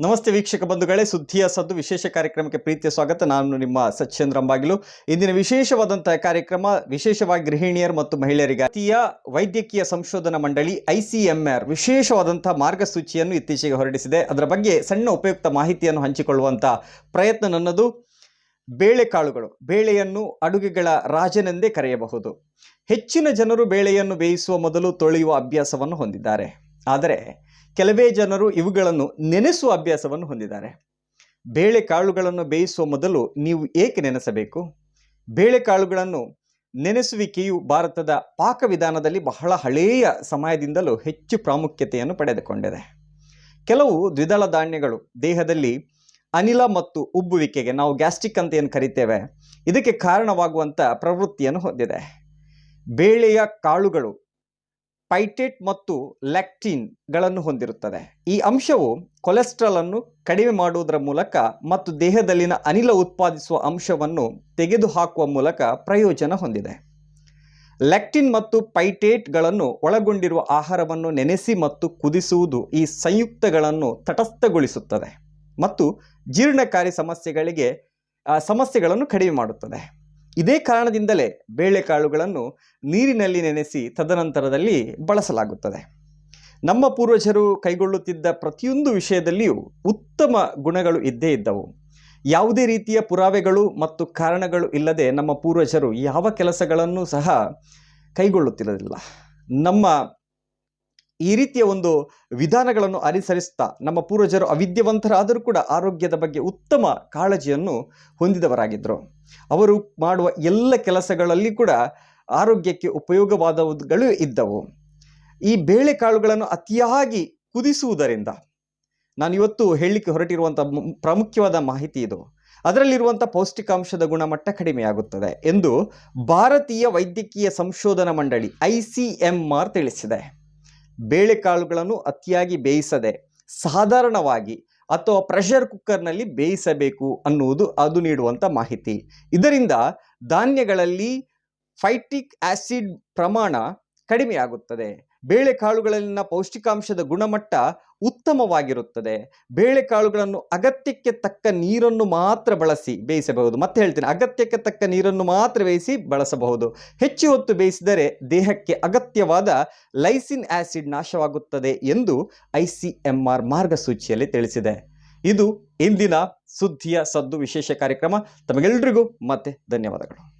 ನಮಸ್ತೆ ವೀಕ್ಷಕ ಬಂಧುಗಳೇ, ಸುದ್ದಿಯ ಸದ್ದು ವಿಶೇಷ ಕಾರ್ಯಕ್ರಮಕ್ಕೆ ಪ್ರೀತಿಯ ಸ್ವಾಗತ. ನಾನು ನಿಮ್ಮ ಸತ್ಯೇಂದ್ರ ಅಂಬಾಗಿಲು. ಇಂದಿನ ವಿಶೇಷವಾದಂತಹ ಕಾರ್ಯಕ್ರಮ, ವಿಶೇಷವಾಗಿ ಗೃಹಿಣಿಯರು ಮತ್ತು ಮಹಿಳೆಯರಿಗೆ ಭಾರತೀಯ ವೈದ್ಯಕೀಯ ಸಂಶೋಧನಾ ಮಂಡಳಿ ಐಸಿಎಂಆರ್ ವಿಶೇಷವಾದಂತಹ ಮಾರ್ಗಸೂಚಿಯನ್ನು ಇತ್ತೀಚೆಗೆ ಹೊರಡಿಸಿದೆ. ಅದರ ಬಗ್ಗೆ ಸಣ್ಣ ಉಪಯುಕ್ತ ಮಾಹಿತಿಯನ್ನು ಹಂಚಿಕೊಳ್ಳುವಂತಹ ಪ್ರಯತ್ನ ನನ್ನದು. ಬೇಳೆಕಾಳುಗಳು ಬೇಳೆಯನ್ನು ಅಡುಗೆಗಳ ರಾಜನೆಂದೇ ಕರೆಯಬಹುದು. ಹೆಚ್ಚಿನ ಜನರು ಬೇಳೆಯನ್ನು ಬೇಯಿಸುವ ಮೊದಲು ತೊಳೆಯುವ ಅಭ್ಯಾಸವನ್ನು ಹೊಂದಿದ್ದಾರೆ. ಆದರೆ ಕೆಲವೇ ಜನರು ಇವುಗಳನ್ನು ನೆನೆಸುವ ಅಭ್ಯಾಸವನ್ನು ಹೊಂದಿದ್ದಾರೆ. ಬೇಳೆಕಾಳುಗಳನ್ನು ಬೇಯಿಸುವ ಮೊದಲು ನೀವು ಏಕೆ ನೆನೆಸಬೇಕು? ಬೇಳೆಕಾಳುಗಳನ್ನು ನೆನೆಸುವಿಕೆಯು ಭಾರತದ ಪಾಕವಿಧಾನದಲ್ಲಿ ಬಹಳ ಹಳೆಯ ಸಮಯದಿಂದಲೂ ಹೆಚ್ಚು ಪ್ರಾಮುಖ್ಯತೆಯನ್ನು ಪಡೆದುಕೊಂಡಿದೆ. ಕೆಲವು ದ್ವಿದಳ ಧಾನ್ಯಗಳು ದೇಹದಲ್ಲಿ ಅನಿಲ ಮತ್ತು ಉಬ್ಬುವಿಕೆಗೆ, ನಾವು ಗ್ಯಾಸ್ಟ್ರಿಕ್ ಅಂತ ಏನು ಕರಿತೇವೆ, ಇದಕ್ಕೆ ಕಾರಣವಾಗುವಂಥ ಪ್ರವೃತ್ತಿಯನ್ನು ಹೊಂದಿದೆ. ಬೇಳೆಯ ಕಾಳುಗಳು ಪೈಟೇಟ್ ಮತ್ತು ಲ್ಯಾಕ್ಟಿನ್ಗಳನ್ನು ಹೊಂದಿರುತ್ತದೆ. ಈ ಅಂಶವು ಕೊಲೆಸ್ಟ್ರಾಲ್ ಅನ್ನು ಕಡಿಮೆ ಮಾಡುವುದರ ಮೂಲಕ ಮತ್ತು ದೇಹದಲ್ಲಿನ ಅನಿಲ ಉತ್ಪಾದಿಸುವ ಅಂಶವನ್ನು ತೆಗೆದುಹಾಕುವ ಮೂಲಕ ಪ್ರಯೋಜನ ಹೊಂದಿದೆ. ಲ್ಯಾಕ್ಟಿನ್ ಮತ್ತು ಪೈಟೇಟ್ಗಳನ್ನು ಒಳಗೊಂಡಿರುವ ಆಹಾರವನ್ನು ನೆನೆಸಿ ಮತ್ತು ಕುದಿಸುವುದು ಈ ಸಂಯುಕ್ತಗಳನ್ನು ತಟಸ್ಥಗೊಳಿಸುತ್ತದೆ ಮತ್ತು ಜೀರ್ಣಕಾರಿ ಸಮಸ್ಯೆಗಳಿಗೆ ಸಮಸ್ಯೆಗಳನ್ನು ಕಡಿಮೆ ಮಾಡುತ್ತದೆ. ಇದೇ ಕಾರಣದಿಂದಲೇ ಬೇಳೆಕಾಳುಗಳನ್ನು ನೀರಿನಲ್ಲಿ ನೆನೆಸಿ ತದನಂತರದಲ್ಲಿ ಬಳಸಲಾಗುತ್ತದೆ. ನಮ್ಮ ಪೂರ್ವಜರು ಕೈಗೊಳ್ಳುತ್ತಿದ್ದ ಪ್ರತಿಯೊಂದು ವಿಷಯದಲ್ಲಿಯೂ ಉತ್ತಮ ಗುಣಗಳು ಇದ್ದೇ ಇದ್ದವು. ಯಾವುದೇ ರೀತಿಯ ಪುರಾವೆಗಳು ಮತ್ತು ಕಾರಣಗಳು ಇಲ್ಲದೆ ನಮ್ಮ ಪೂರ್ವಜರು ಯಾವ ಕೆಲಸಗಳನ್ನು ಸಹ ಕೈಗೊಳ್ಳುತ್ತಿರಲಿಲ್ಲ. ನಮ್ಮ ಈ ರೀತಿಯ ಒಂದು ವಿಧಾನಗಳನ್ನು ಅನುಸರಿಸ್ತಾ ನಮ್ಮ ಪೂರ್ವಜರು ಅವಿದ್ಯವಂತರಾದರೂ ಕೂಡ ಆರೋಗ್ಯದ ಬಗ್ಗೆ ಉತ್ತಮ ಕಾಳಜಿಯನ್ನು ಹೊಂದಿದವರಾಗಿದ್ದರು. ಅವರು ಮಾಡುವ ಎಲ್ಲ ಕೆಲಸಗಳಲ್ಲಿ ಕೂಡ ಆರೋಗ್ಯಕ್ಕೆ ಉಪಯೋಗವಾದವುಗಳು ಇದ್ದವು. ಈ ಬೇಳೆಕಾಳುಗಳನ್ನು ಅತಿಯಾಗಿ ಕುದಿಸುವುದರಿಂದ ನಾನು ಇವತ್ತು ಹೇಳಲಿಕ್ಕೆ ಹೊರಟಿರುವಂಥ ಪ್ರಾಮುಖ್ಯವಾದ ಮಾಹಿತಿ ಇದು. ಅದರಲ್ಲಿರುವಂಥ ಪೌಷ್ಟಿಕಾಂಶದ ಗುಣಮಟ್ಟ ಕಡಿಮೆಯಾಗುತ್ತದೆ ಎಂದು ಭಾರತೀಯ ವೈದ್ಯಕೀಯ ಸಂಶೋಧನಾ ಮಂಡಳಿ ಐ ಸಿ ಎಂ ಆರ್ ತಿಳಿಸಿದೆ. ಬೇಳೆಕಾಳುಗಳನ್ನು ಅತಿಯಾಗಿ ಬೇಯಿಸದೆ ಸಾಧಾರಣವಾಗಿ ಅಥವಾ ಪ್ರೆಷರ್ ಕುಕ್ಕರ್ನಲ್ಲಿ ಬೇಯಿಸಬೇಕು ಅನ್ನುವುದು ಅದು ನೀಡುವಂಥ ಮಾಹಿತಿ. ಇದರಿಂದ ಧಾನ್ಯಗಳಲ್ಲಿ ಫೈಟಿಕ್ ಆಸಿಡ್ ಪ್ರಮಾಣ ಕಡಿಮೆಯಾಗುತ್ತದೆ. ಬೇಳೆಕಾಳುಗಳಲ್ಲಿನ ಪೌಷ್ಟಿಕಾಂಶದ ಗುಣಮಟ್ಟ ಉತ್ತಮವಾಗಿರುತ್ತದೆ. ಬೇಳೆಕಾಳುಗಳನ್ನು ಅಗತ್ಯಕ್ಕೆ ತಕ್ಕ ನೀರನ್ನು ಮಾತ್ರ ಬಳಸಿ ಬೇಯಿಸಬಹುದು. ಮತ್ತೆ ಹೇಳ್ತೀನಿ, ಅಗತ್ಯಕ್ಕೆ ತಕ್ಕ ನೀರನ್ನು ಮಾತ್ರ ಬೇಯಿಸಿ ಬಳಸಬಹುದು. ಹೆಚ್ಚು ಹೊತ್ತು ಬೇಯಿಸಿದರೆ ದೇಹಕ್ಕೆ ಅಗತ್ಯವಾದ ಲೈಸಿನ್ ಆಸಿಡ್ ನಾಶವಾಗುತ್ತದೆ ಎಂದು ಐ ಸಿ ಎಂ ಆರ್ ಮಾರ್ಗಸೂಚಿಯಲ್ಲಿ ತಿಳಿಸಿದೆ. ಇದು ಇಂದಿನ ಸುದ್ದಿಯ ಸದ್ದು ವಿಶೇಷ ಕಾರ್ಯಕ್ರಮ. ತಮಗೆಲ್ಲರಿಗೂ ಮತ್ತೆ ಧನ್ಯವಾದಗಳು.